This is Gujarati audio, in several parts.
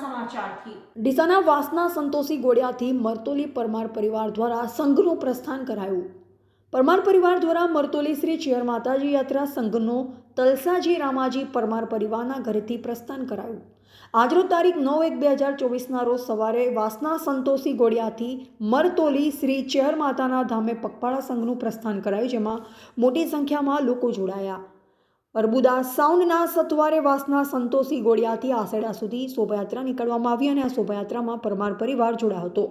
સમાચારથી. ડીસાના વાસના સંતોષી ગોડિયાથી મરતોલી પરમાર પરિવાર દ્વારા સંઘનું પ્રસ્થાન કરાયું. પરમાર પરિવાર દ્વારા મરતોલી શ્રી ચેર માતાજી યાત્રા સંઘનો તલસાજી રામાજી પરમાર પરિવારના ઘરેથી પ્રસ્થાન કરાયું. આજરોજ તારીખ નવ એક બે હજાર ચોવીસના રોજ સવારે વાસના સંતોષી ગોળિયાથી મરતોલી શ્રી ચેર માતાના ધામે પગપાળા સંઘનું પ્રસ્થાન કરાયું, જેમાં મોટી સંખ્યામાં લોકો જોડાયા. અર્બુદા સાઉન્ડના સત્વારે વાસના સંતોષી ગોળિયાથી આસેડા સુધી શોભાયાત્રા નીકળવામાં આવી અને આ શોભાયાત્રામાં પરમાર પરિવાર જોડાયો હતો.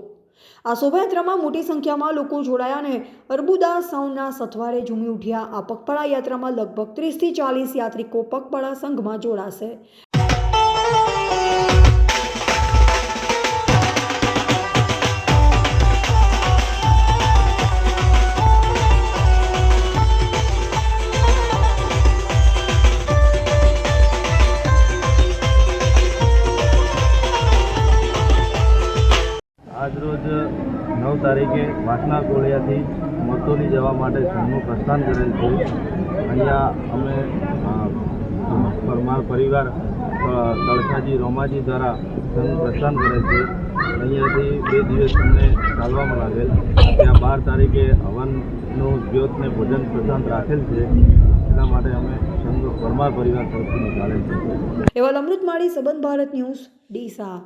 આ શોભાયાત્રામાં મોટી સંખ્યામાં લોકો જોડાયા અને અર્બુદા સાઉન્ડના સથવારે ઝૂમી ઉઠ્યા. આ પગપાળા યાત્રામાં લગભગ ત્રીસથી ચાલીસ યાત્રિકો પગપાળા સંઘમાં જોડાશે. આજરોજ નવ તારીખે વાસના કોળિયાથી મરતોલી જવા માટે સંઘનું પ્રસ્થાન કરેલ છે. અહીંયા અમે પરમાર પરિવાર તળસાજી રોમાજી દ્વારા સંઘનું પ્રસ્થાન કરેલ છે. અહીંયાથી બે દિવસ અમને ચાલવામાં લાગેલ. ત્યાં બાર તારીખે હવનનું જ્યોતને ભોજન પ્રશાંત રાખેલ છે. એના માટે અમે સંઘ પરમાર પરિવાર તરફથી નીકાળેલ છે. એવા અમૃત માળી સંબંધ ભારત ન્યૂઝ, ડીસા.